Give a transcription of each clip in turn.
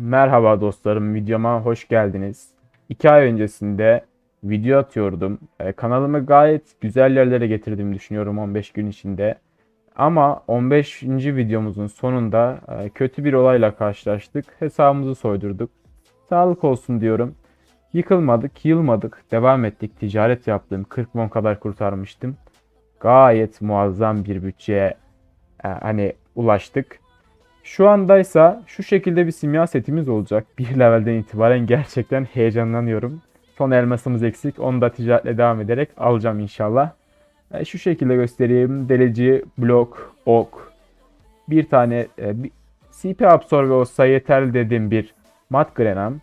Merhaba dostlarım, videoma hoş geldiniz. 2 ay öncesinde video atıyordum. Ee, kanalımı gayet güzel yerlere getirdiğimi düşünüyorum 15 gün içinde. Ama 15. videomuzun sonunda e, kötü bir olayla karşılaştık. Hesabımızı soydurduk. Sağlık olsun diyorum. Yıkılmadık, yılmadık. Devam ettik. Ticaret yaptım. 40 won kadar kurtarmıştım. Gayet muazzam bir bütçeye e, hani ulaştık. Şu andaysa şu şekilde bir simya setimiz olacak. Bir levelden itibaren gerçekten heyecanlanıyorum. Son elmasımız eksik. Onu da ticaretle devam ederek alacağım inşallah. E, şu şekilde göstereyim. Delici, blok, ok. Bir tane e, bir, CP absorbe olsa yeterli dediğim bir mat grenam.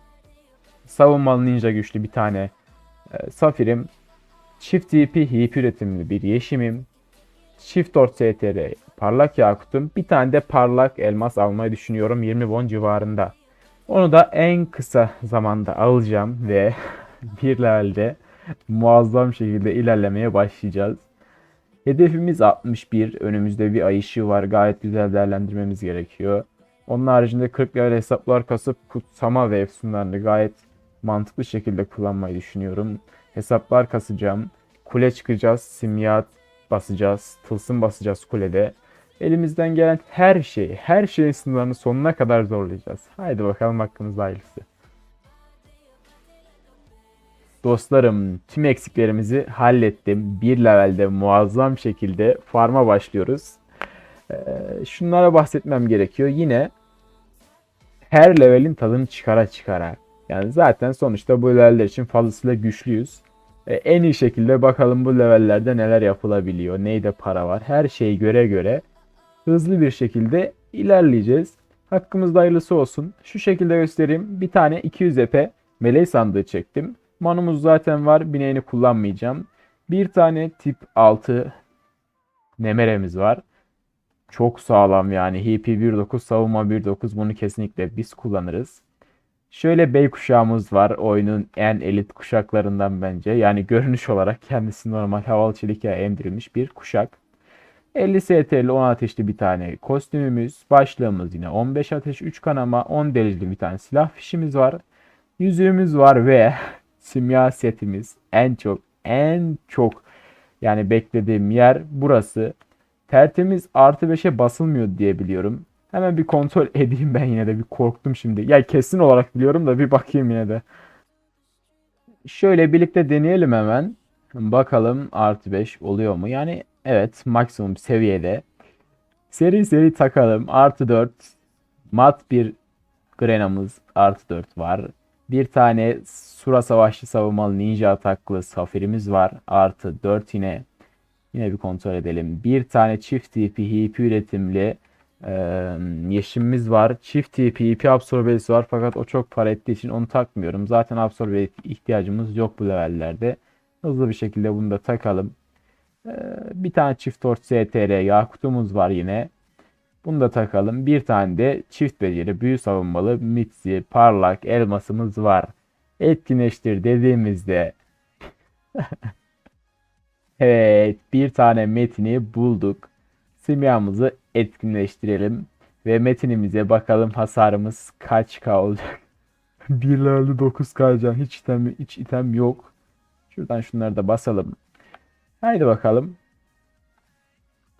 Savunmalı ninja güçlü bir tane e, safirim. Çift TP hip üretimli bir yeşimim. Çift 4 STR parlak yakutum. Bir tane de parlak elmas almayı düşünüyorum 20 won civarında. Onu da en kısa zamanda alacağım ve bir levelde muazzam şekilde ilerlemeye başlayacağız. Hedefimiz 61. Önümüzde bir ay ışığı var. Gayet güzel değerlendirmemiz gerekiyor. Onun haricinde 40 level hesaplar kasıp kutsama ve efsunlarını gayet mantıklı şekilde kullanmayı düşünüyorum. Hesaplar kasacağım. Kule çıkacağız. Simyat basacağız. Tılsım basacağız kulede. Elimizden gelen her şeyi, her şeyin sınırlarını sonuna kadar zorlayacağız. Haydi bakalım hakkımızda hayırlısı. Dostlarım tüm eksiklerimizi hallettim. Bir levelde muazzam şekilde farma başlıyoruz. Ee, şunlara bahsetmem gerekiyor. Yine her levelin tadını çıkara çıkara. Yani zaten sonuçta bu leveller için fazlasıyla güçlüyüz. Ee, en iyi şekilde bakalım bu levellerde neler yapılabiliyor. Neyde para var. Her şeyi göre göre hızlı bir şekilde ilerleyeceğiz. Hakkımızda hayırlısı olsun. Şu şekilde göstereyim. Bir tane 200 EP meleği sandığı çektim. Manumuz zaten var. Bineğini kullanmayacağım. Bir tane tip 6 Nemeremiz var. Çok sağlam yani. HP 1.9 savunma 1.9 bunu kesinlikle biz kullanırız. Şöyle bey kuşağımız var. Oyunun en elit kuşaklarından bence. Yani görünüş olarak kendisi normal havalı çelik'e emdirilmiş bir kuşak. 50 STR'li 10 ateşli bir tane kostümümüz. Başlığımız yine 15 ateş 3 kanama 10 dereceli bir tane silah fişimiz var. Yüzüğümüz var ve simya setimiz en çok en çok yani beklediğim yer burası. Tertemiz artı 5'e basılmıyor diye biliyorum. Hemen bir kontrol edeyim ben yine de bir korktum şimdi. Ya kesin olarak biliyorum da bir bakayım yine de. Şöyle birlikte deneyelim hemen. Bakalım artı 5 oluyor mu? Yani evet maksimum seviyede. Seri seri takalım. Artı 4 mat bir grenamız artı 4 var. Bir tane Sura Savaşçı savunmalı ninja ataklı safirimiz var. Artı 4 yine. Yine bir kontrol edelim. Bir tane çift TP HP üretimli e, yeşimimiz var. Çift TP HP absorbesi var fakat o çok para ettiği için onu takmıyorum. Zaten absorbe ihtiyacımız yok bu levellerde. Hızlı bir şekilde bunu da takalım. E, bir tane çift tort STR yakutumuz var yine. Bunu da takalım. Bir tane de çift beceri büyü savunmalı mitsi parlak elmasımız var. Etkinleştir dediğimizde Evet bir tane metini bulduk. Simyamızı etkinleştirelim. Ve metinimize bakalım hasarımız kaç k olacak. Birlerde 9 k can. Hiç item, hiç item yok. Şuradan şunları da basalım. Haydi bakalım.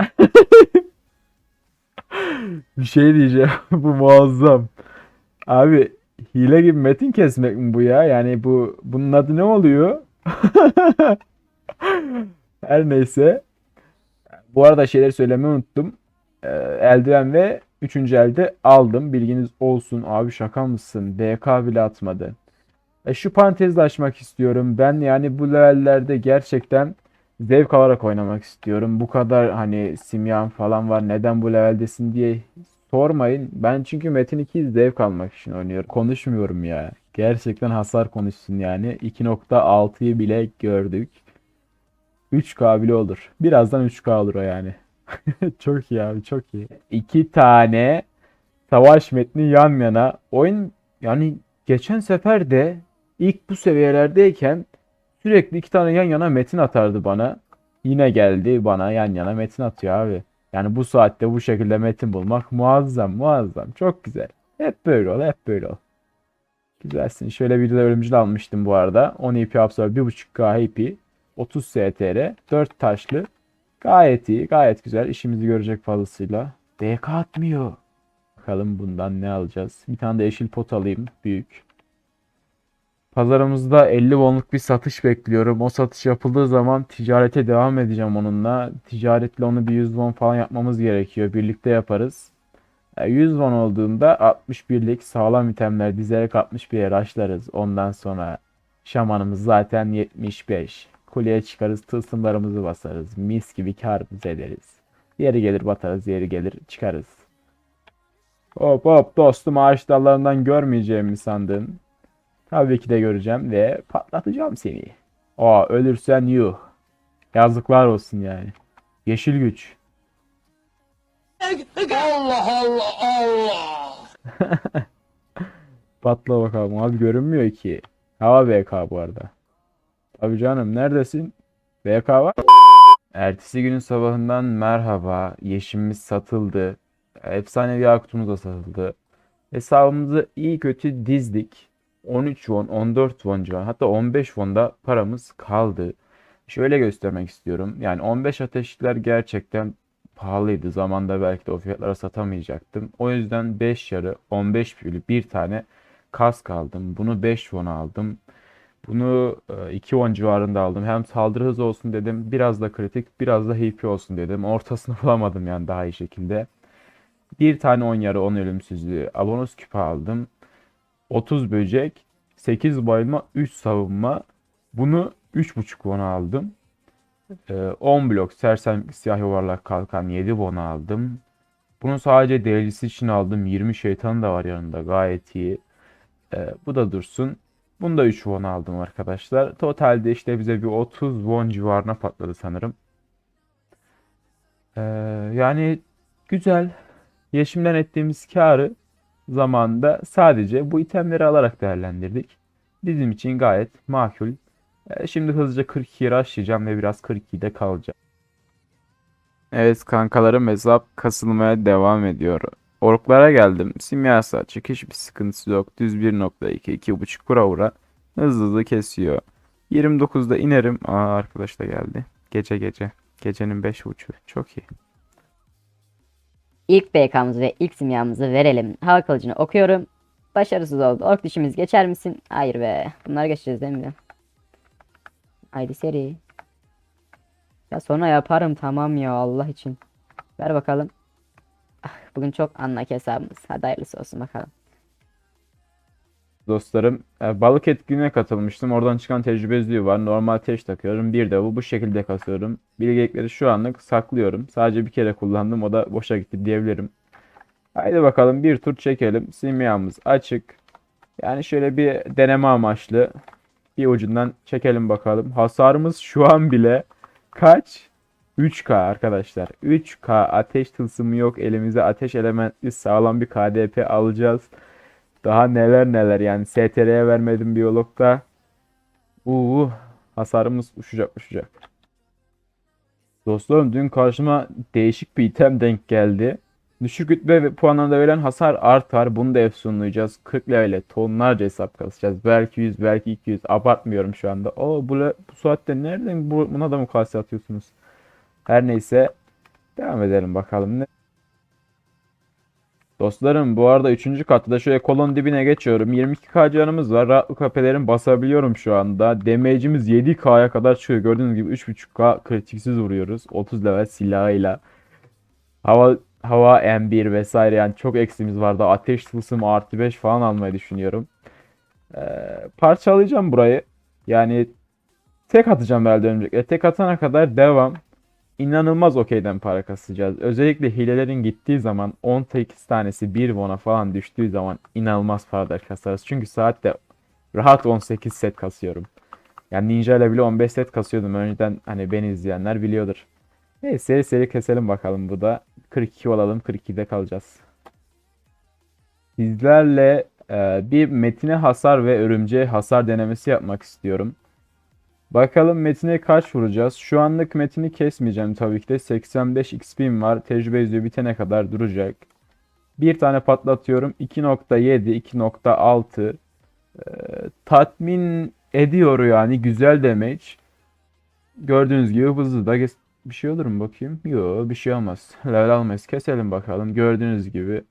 Bir şey diyeceğim. bu muazzam. Abi hile gibi metin kesmek mi bu ya? Yani bu bunun adı ne oluyor? Her neyse. Bu arada şeyleri söylemeyi unuttum. Ee, eldiven ve üçüncü elde aldım. Bilginiz olsun. Abi şaka mısın? DK bile atmadı. E, şu parantezle açmak istiyorum. Ben yani bu levellerde gerçekten zevk alarak oynamak istiyorum. Bu kadar hani simyan falan var. Neden bu leveldesin diye sormayın. Ben çünkü Metin 2'yi zevk almak için oynuyorum. Konuşmuyorum ya. Gerçekten hasar konuşsun yani. 2.6'yı bile gördük. 3K bile olur. Birazdan 3K olur o yani. Çok iyi abi çok iyi. İki tane savaş metni yan yana. Oyun yani geçen sefer de ilk bu seviyelerdeyken sürekli iki tane yan yana metin atardı bana. Yine geldi bana yan yana metin atıyor abi. Yani bu saatte bu şekilde metin bulmak muazzam muazzam. Çok güzel. Hep böyle ol hep böyle ol. Güzelsin. Şöyle bir de ölümcül almıştım bu arada. 10 EP absorb 1.5K EP. 30 STR. 4 taşlı. Gayet iyi. Gayet güzel. İşimizi görecek fazlasıyla. DK atmıyor. Bakalım bundan ne alacağız. Bir tane de yeşil pot alayım. Büyük. Pazarımızda 50 wonluk bir satış bekliyorum. O satış yapıldığı zaman ticarete devam edeceğim onunla. Ticaretle onu bir 100 won falan yapmamız gerekiyor. Birlikte yaparız. E, 100 won olduğunda 61'lik sağlam itemler dizerek 61'e raşlarız. Ondan sonra şamanımız zaten 75. Kuleye çıkarız, tılsımlarımızı basarız. Mis gibi karımızı ederiz. Yeri gelir batarız, yeri gelir çıkarız. Hop hop dostum ağaç dallarından görmeyeceğimi mi sandın? Tabii ki de göreceğim ve patlatacağım seni. Aa ölürsen yuh. Yazıklar olsun yani. Yeşil güç. Allah Allah Allah. Patla bakalım. Abi görünmüyor ki. Hava BK bu arada. Tabii canım neredesin? BK var. Ertesi günün sabahından merhaba. Yeşimimiz satıldı. Efsanevi Yakut'umuz da satıldı. Hesabımızı iyi kötü dizdik. 13 won, 14 won civarı hatta 15 wonda paramız kaldı. Şöyle göstermek istiyorum. Yani 15 ateşler gerçekten pahalıydı. Zamanda belki de o fiyatlara satamayacaktım. O yüzden 5 yarı 15 bölü bir tane kask aldım. Bunu 5 won aldım. Bunu e, 2 won civarında aldım. Hem saldırı hızı olsun dedim. Biraz da kritik, biraz da HP olsun dedim. Ortasını bulamadım yani daha iyi şekilde. Bir tane 10 yarı 10 ölümsüzlüğü abonos küpe aldım. 30 böcek, 8 bayılma, 3 savunma. Bunu 3.5 won aldım. Ee, 10 blok sersem siyah yuvarlak kalkan 7 won aldım. Bunu sadece delicisi için aldım. 20 şeytan da var yanında gayet iyi. Ee, bu da dursun. Bunu da 3 won aldım arkadaşlar. Totalde işte bize bir 30 won civarına patladı sanırım. Ee, yani güzel. Yeşimden ettiğimiz karı zamanında sadece bu itemleri alarak değerlendirdik. Bizim için gayet makul. Ee, Şimdi hızlıca 42'ye başlayacağım ve biraz 42'de kalacağım. Evet kankalarım hesap kasılmaya devam ediyor. Orklara geldim. Simyası açık. Hiçbir sıkıntısı yok. Düz 1.2 2.5 kura vura. Hızlı hızlı kesiyor. 29'da inerim. Aa arkadaş da geldi. Gece gece. Gecenin 5.30'u. Çok iyi. İlk BK'mızı ve ilk simyamızı verelim. Hava kılıcını okuyorum. Başarısız oldu. Ork dişimiz geçer misin? Hayır be. Bunları geçeceğiz değil mi? Haydi seri. Ya sonra yaparım tamam ya Allah için. Ver bakalım. Ah, bugün çok anlak hesabımız. Hadi hayırlısı olsun bakalım. Dostlarım, e, balık etkinliğine katılmıştım. Oradan çıkan tecrübezliği var. Normal teş takıyorum. Bir de bu bu şekilde kasıyorum. Bilgelikleri şu anlık saklıyorum. Sadece bir kere kullandım. O da boşa gitti diyebilirim. Haydi bakalım bir tur çekelim. Simyamız açık. Yani şöyle bir deneme amaçlı bir ucundan çekelim bakalım. Hasarımız şu an bile kaç? 3K arkadaşlar. 3K ateş tılsımı yok. Elimize ateş elementli sağlam bir KDP alacağız. Daha neler neler yani STR'ye vermedim biyologda. Uuu hasarımız uçacak uçacak. Dostlarım dün karşıma değişik bir item denk geldi. Düşük rütbe ve puanlarında verilen hasar artar. Bunu da efsunlayacağız. 40 level'e tonlarca hesap kasacağız. Belki 100 belki 200 abartmıyorum şu anda. O bu, bu saatte nereden bu, buna da mı kalsi atıyorsunuz? Her neyse devam edelim bakalım. Ne? Dostlarım bu arada 3. katta şöyle kolon dibine geçiyorum. 22k canımız var. Rahatlık kapelerin basabiliyorum şu anda. Damage'imiz 7k'ya kadar çıkıyor. Gördüğünüz gibi 3.5k kritiksiz vuruyoruz. 30 level silahıyla. Hava hava M1 vesaire yani çok eksimiz vardı. Ateş tılsımı artı 5 falan almayı düşünüyorum. Ee, parçalayacağım burayı. Yani tek atacağım herhalde öncelikle. Tek atana kadar devam. İnanılmaz okeyden para kasacağız. Özellikle hilelerin gittiği zaman 18 tanesi 1 won'a falan düştüğü zaman inanılmaz paralar kasarız. Çünkü saatte rahat 18 set kasıyorum. Yani Ninja ile bile 15 set kasıyordum. Önceden hani beni izleyenler biliyordur. Neyse seri seri keselim bakalım bu da. 42 olalım 42'de kalacağız. Sizlerle e, bir metine hasar ve örümceğe hasar denemesi yapmak istiyorum. Bakalım metine kaç vuracağız? Şu anlık metini kesmeyeceğim tabii ki de. 85 XP'm var. Tecrübe yüzüğü bitene kadar duracak. Bir tane patlatıyorum. 2.7, 2.6. tatmin ediyor yani güzel damage. Gördüğünüz gibi hızlı da bir şey olur mu bakayım? Yok bir şey olmaz. Level almayız. Keselim bakalım. Gördüğünüz gibi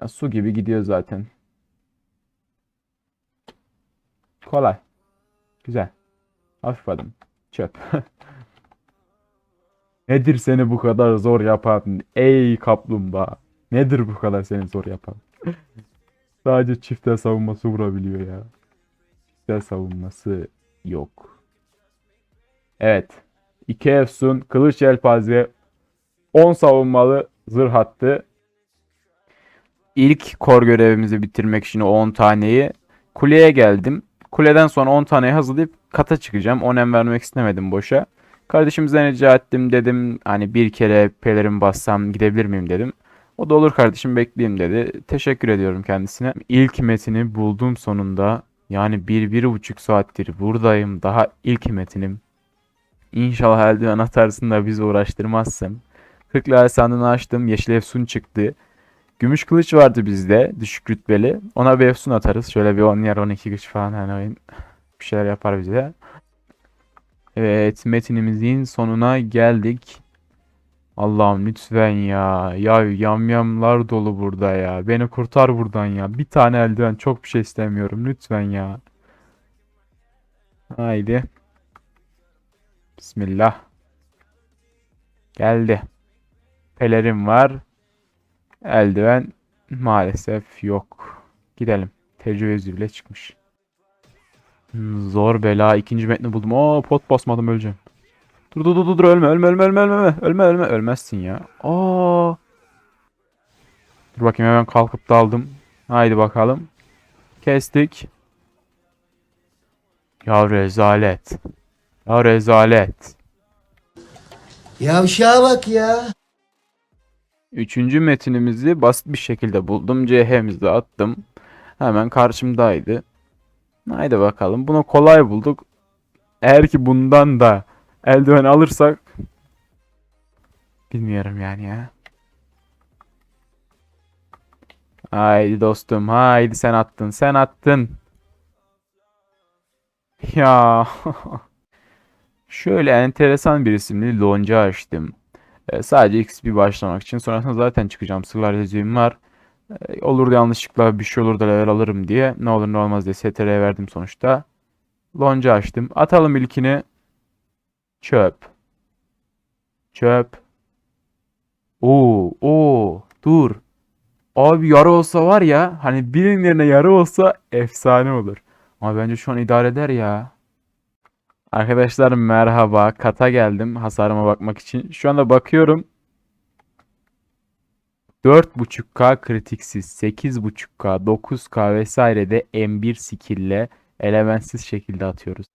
ya, su gibi gidiyor zaten. Kolay. Güzel. Hafif. Çöp. Nedir seni bu kadar zor yapan ey kaplumbağa? Nedir bu kadar seni zor yapan? Sadece çiftel savunması vurabiliyor ya. Çiftel savunması yok. Evet. 2 Efsun, Kılıç Yelpaze, 10 savunmalı zırh attı. İlk kor görevimizi bitirmek için o 10 taneyi kuleye geldim. Kuleden sonra 10 taneyi hazırlayıp kata çıkacağım. Onem vermek istemedim boşa. Kardeşimizden rica ettim dedim hani bir kere pelerin bassam gidebilir miyim dedim. O da olur kardeşim bekleyeyim dedi. Teşekkür ediyorum kendisine. İlk metini buldum sonunda. Yani bir, bir buçuk saattir buradayım. Daha ilk metinim. İnşallah eldiven atarsın bizi uğraştırmazsın. 40 lira sandığını açtım. Yeşil efsun çıktı. Gümüş kılıç vardı bizde. Düşük rütbeli. Ona bir efsun atarız. Şöyle bir 10 yer 12 güç falan hani oyun bir şeyler yapar bize. Evet metinimizin sonuna geldik. Allah'ım lütfen ya. Ya yamyamlar dolu burada ya. Beni kurtar buradan ya. Bir tane eldiven çok bir şey istemiyorum. Lütfen ya. Haydi. Bismillah. Geldi. Pelerin var. Eldiven maalesef yok. Gidelim. Tecrübe bile çıkmış. Zor bela. ikinci metni buldum. Aa pot basmadım öleceğim. Dur dur dur dur, ölme ölme ölme ölme ölme ölme ölme ölmezsin ya. Aa. Dur bakayım hemen kalkıp daldım. Haydi bakalım. Kestik. Ya rezalet. Ya rezalet. Yavşağa bak ya. Üçüncü metinimizi basit bir şekilde buldum. CH'mizi attım. Hemen karşımdaydı. Haydi bakalım. Bunu kolay bulduk. Eğer ki bundan da eldiven alırsak bilmiyorum yani ya. Haydi dostum. Haydi sen attın. Sen attın. Ya. Şöyle enteresan bir isimli lonca açtım. E, sadece XP başlamak için. Sonrasında zaten çıkacağım. Sırlar yazıyım var. E, olur da yanlışlıkla bir şey olur da level alırım diye. Ne olur ne olmaz diye STR'ye verdim sonuçta. Lonca açtım. Atalım ilkini. Çöp. Çöp. Oo, oo, dur. Abi yarı olsa var ya, hani birinin yerine yarı olsa efsane olur. Ama bence şu an idare eder ya. Arkadaşlar merhaba. Kata geldim hasarıma bakmak için. Şu anda bakıyorum. 4.5K kritiksiz, 8.5K, 9K vesaire de M1 skill'le elementsiz şekilde atıyoruz.